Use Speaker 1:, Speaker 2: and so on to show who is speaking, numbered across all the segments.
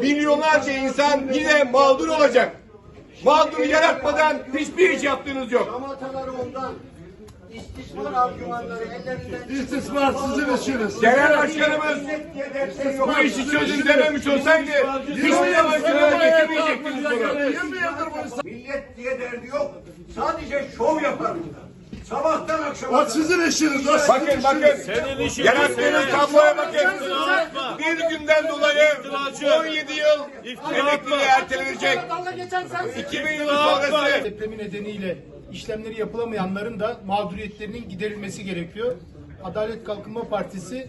Speaker 1: milyonlarca insan yine mağdur olacak. Mağduru yaratmadan hiçbir iş yaptığınız yok.
Speaker 2: Kamataları ondan. İstismar argümanları ellerinden
Speaker 3: İstismar sizin işiniz.
Speaker 1: Genel başkanımız bu işi çözün dememiş olsaydı hiçbir zaman gündeme getirmeyecektiniz bunu.
Speaker 3: 20 yıldır bu insan.
Speaker 2: millet diye derdi yok. Sadece şov yapar burada. Sabahtan akşama
Speaker 3: O sizin işiniz. O sizin
Speaker 1: Bakın bakın.
Speaker 3: işiniz.
Speaker 1: Yarattığınız tabloya bakın. Bir günden dolayı 17 yıl emekliliği ertelenecek. 2000 yılı sonrası
Speaker 4: Depremi nedeniyle işlemleri yapılamayanların da mağduriyetlerinin giderilmesi gerekiyor. Adalet Kalkınma Partisi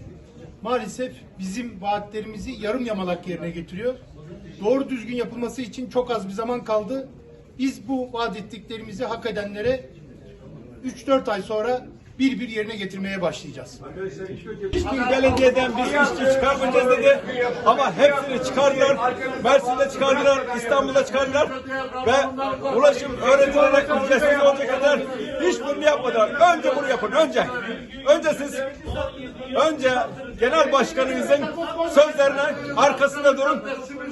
Speaker 4: maalesef bizim vaatlerimizi yarım yamalak yerine getiriyor. Doğru düzgün yapılması için çok az bir zaman kaldı. Biz bu vaat ettiklerimizi hak edenlere 3-4 ay sonra bir bir yerine getirmeye başlayacağız.
Speaker 5: Hiçbir belediyeden biz işçi çıkarmayacağız dedi. Ama hepsini çıkardılar. Mersin'de çıkardılar, İstanbul'da çıkardılar. Ve ulaşım öğrenci olarak ücretsiz olacak kadar hiçbirini yapmadılar. Önce bunu yapın, önce. Önce siz, önce genel başkanınızın sözlerine arkasında durun.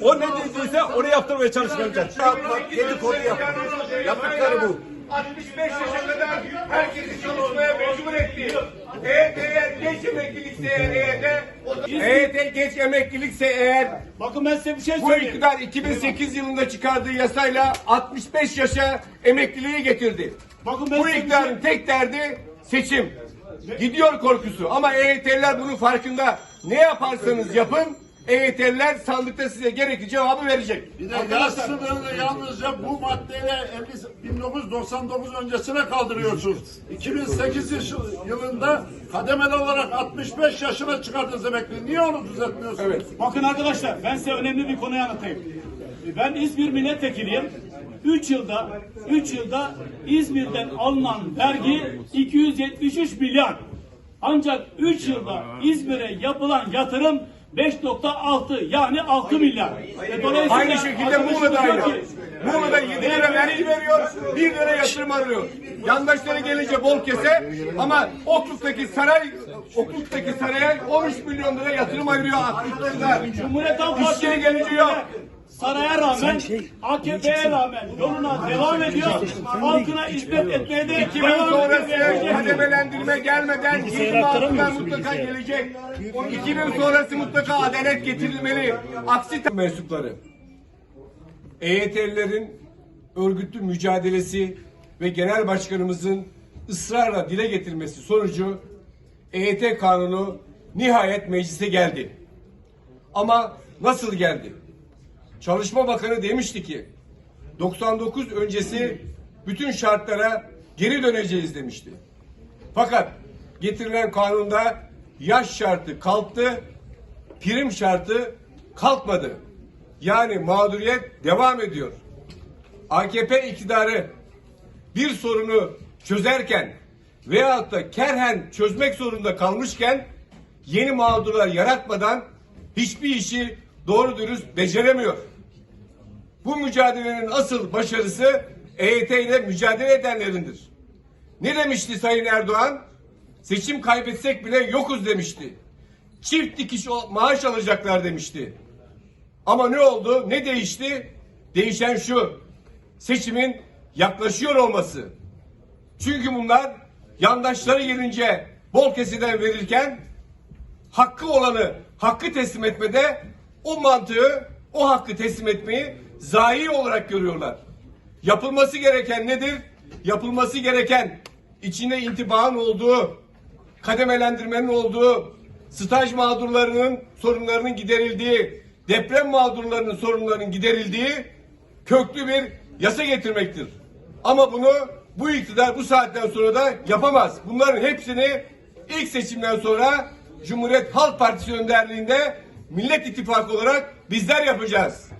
Speaker 5: O ne dediyse onu yaptırmaya çalışın önce.
Speaker 2: Yapmak, dedikodu yapmak. Yaptıkları bu.
Speaker 1: 65 yaşa kadar herkesi çalışmaya mecbur etti. EYT geç emeklilikse eğer EYT, EYT geç emeklilikse eğer
Speaker 4: Bakın ben size bir şey
Speaker 1: bu iktidar 2008 yılında çıkardığı yasayla 65 yaşa emekliliği getirdi.
Speaker 4: Bakın ben
Speaker 1: Bu
Speaker 4: size bir
Speaker 1: iktidarın tek derdi seçim. Gidiyor korkusu ama EYT'liler bunun farkında. Ne yaparsanız yapın EYT'liler sandıkta size gerekli cevabı verecek.
Speaker 3: Bir de yaş sınırını yalnızca bu maddeyle 50 1999 öncesine kaldırıyorsunuz. 2008 yaşı- yılında kademeli olarak 65 yaşına çıkardınız emekli. Niye onu düzeltmiyorsunuz?
Speaker 1: Evet.
Speaker 6: Bakın arkadaşlar ben size önemli bir konuyu anlatayım. Ben İzmir milletvekiliyim. 3 yılda 3 yılda İzmir'den alınan vergi 273 milyar. Ancak 3 yılda İzmir'e yapılan yatırım 5.6 yani 6 milyar. E, dolayısıyla
Speaker 1: Aynı şekilde Muğla'da aynı. Muğla'da 7 lira vergi veriyor, 1 lira yatırım arıyor. Yandaşları gelince bol kese ama Okluk'taki saray, Okluk'taki saraya 13 milyon lira yatırım ayırıyor.
Speaker 6: Cumhuriyet Halk Partisi
Speaker 1: gelince yok.
Speaker 6: Saraya rağmen, AKP'ye rağmen yoluna devam ediyor. Halkına hizmet etmeye de
Speaker 1: 2000 sonrası kademelendirme gelmeden yeni mağdurlar mutlaka gelecek. 2000 sonrası mutlaka adalet getirilmeli. Aksi mensupları. EYT'lilerin örgütlü mücadelesi ve genel başkanımızın ısrarla dile getirmesi sonucu EYT kanunu nihayet meclise geldi. Ama nasıl geldi? Çalışma Bakanı demişti ki 99 öncesi bütün şartlara geri döneceğiz demişti. Fakat getirilen kanunda yaş şartı kalktı, prim şartı kalkmadı. Yani mağduriyet devam ediyor. AKP iktidarı bir sorunu çözerken veyahut da kerhen çözmek zorunda kalmışken yeni mağdurlar yaratmadan hiçbir işi doğru dürüst beceremiyor. Bu mücadelenin asıl başarısı EYT ile mücadele edenlerindir. Ne demişti Sayın Erdoğan? Seçim kaybetsek bile yokuz demişti. Çift dikiş maaş alacaklar demişti. Ama ne oldu? Ne değişti? Değişen şu. Seçimin yaklaşıyor olması. Çünkü bunlar yandaşları gelince bol kesiden verirken hakkı olanı hakkı teslim etmede o mantığı, o hakkı teslim etmeyi zayi olarak görüyorlar. Yapılması gereken nedir? Yapılması gereken içinde intibahın olduğu, kademelendirmenin olduğu, staj mağdurlarının sorunlarının giderildiği, deprem mağdurlarının sorunlarının giderildiği köklü bir yasa getirmektir. Ama bunu bu iktidar bu saatten sonra da yapamaz. Bunların hepsini ilk seçimden sonra Cumhuriyet Halk Partisi önderliğinde Millet İttifakı olarak bizler yapacağız.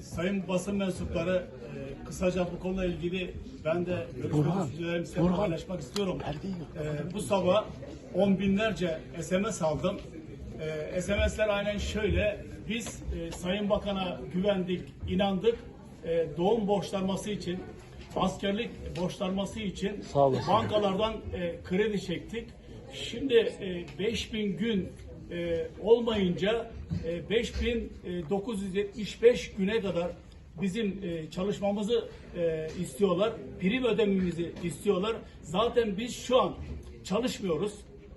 Speaker 6: Sayın basın mensupları e, kısaca bu konuyla ilgili ben de görüş ve düşüncelerimi sizinle paylaşmak istiyorum. E, bu sabah on binlerce SMS aldım. E, SMS'ler aynen şöyle. Biz e, Sayın Bakan'a güvendik, inandık. E, doğum borçlanması için, askerlik borçlanması için bankalardan e, kredi çektik. Şimdi e, 5000 gün e, olmayınca e, 5975 güne kadar bizim e, çalışmamızı e, istiyorlar. Prim ödememizi istiyorlar. Zaten biz şu an çalışmıyoruz.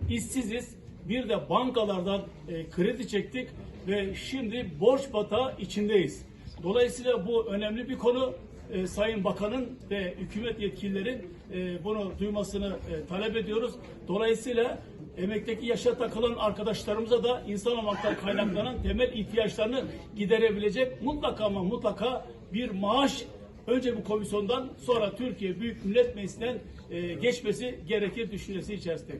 Speaker 6: işsiziz. Bir de bankalardan e, kredi çektik ve şimdi borç batağı içindeyiz. Dolayısıyla bu önemli bir konu. E, Sayın Bakan'ın ve hükümet yetkililerin e, bunu duymasını e, talep ediyoruz. Dolayısıyla emekteki yaşa takılan arkadaşlarımıza da insan olmaktan kaynaklanan temel ihtiyaçlarını giderebilecek mutlaka ama mutlaka bir maaş önce bu komisyondan sonra Türkiye Büyük Millet Meclisi'nden e, geçmesi gerekir düşüncesi içerisinde.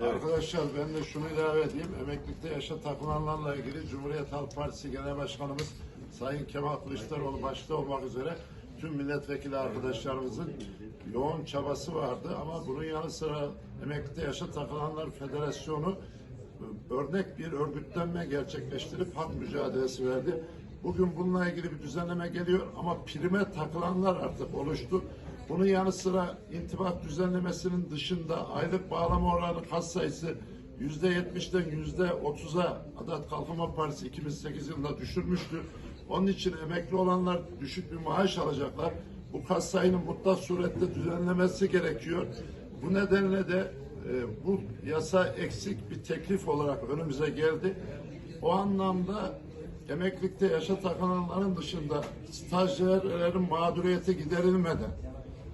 Speaker 3: Arkadaşlar ben de şunu ilave edeyim. Emeklilikte yaşa takılanlarla ilgili Cumhuriyet Halk Partisi Genel Başkanımız Sayın Kemal Kılıçdaroğlu başta olmak üzere tüm milletvekili arkadaşlarımızın yoğun çabası vardı ama bunun yanı sıra Emeklilikte Yaşa Takılanlar Federasyonu e, örnek bir örgütlenme gerçekleştirip hak mücadelesi verdi. Bugün bununla ilgili bir düzenleme geliyor ama prime takılanlar artık oluştu. Bunun yanı sıra intibak düzenlemesinin dışında aylık bağlama oranı kas sayısı yüzde yetmişten yüzde otuza Adalet Kalkınma Partisi 2008 yılında düşürmüştü. Onun için emekli olanlar düşük bir maaş alacaklar. Bu kas sayının mutlak surette düzenlemesi gerekiyor. Bu nedenle de e, bu yasa eksik bir teklif olarak önümüze geldi. O anlamda emeklilikte yaşa takılanların dışında stajyerlerin mağduriyeti giderilmeden,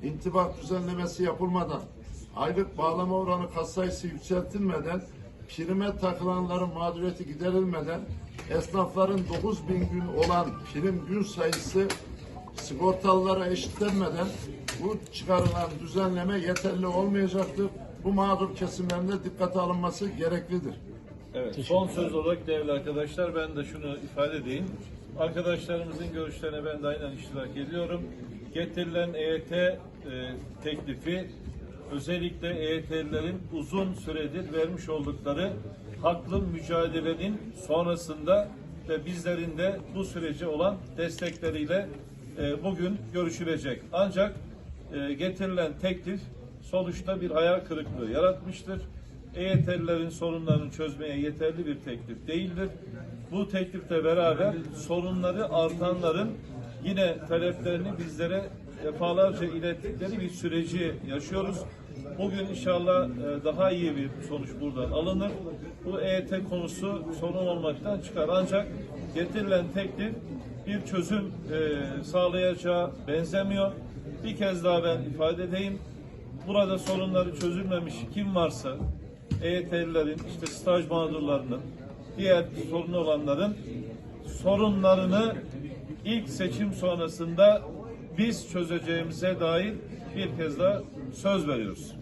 Speaker 3: intibak düzenlemesi yapılmadan, aylık bağlama oranı kat sayısı yükseltilmeden, prime takılanların mağduriyeti giderilmeden, esnafların 9000 gün olan prim gün sayısı sigortalılara eşitlenmeden bu çıkarılan düzenleme yeterli olmayacaktır. Bu mağdur kesimlerinde dikkate alınması gereklidir.
Speaker 5: Evet, son söz olarak değerli arkadaşlar ben de şunu ifade edeyim. Arkadaşlarımızın görüşlerine ben de aynen iştirak ediyorum. Getirilen EYT e, teklifi özellikle EYT'lilerin uzun süredir vermiş oldukları haklı mücadelenin sonrasında ve bizlerin de bu sürece olan destekleriyle e, bugün görüşülecek. Ancak e, getirilen teklif sonuçta bir hayal kırıklığı yaratmıştır. EYT'lilerin sorunlarını çözmeye yeterli bir teklif değildir. Bu teklifle beraber sorunları artanların yine taleplerini bizlere defalarca ilettikleri bir süreci yaşıyoruz. Bugün inşallah e, daha iyi bir sonuç buradan alınır. Bu EYT konusu sorun olmaktan çıkar. Ancak getirilen teklif bir çözüm e, sağlayacağı benzemiyor. Bir kez daha ben ifade edeyim. Burada sorunları çözülmemiş kim varsa EYT'lilerin, işte staj mağdurlarının, diğer sorun olanların sorunlarını ilk seçim sonrasında biz çözeceğimize dair bir kez daha söz veriyoruz.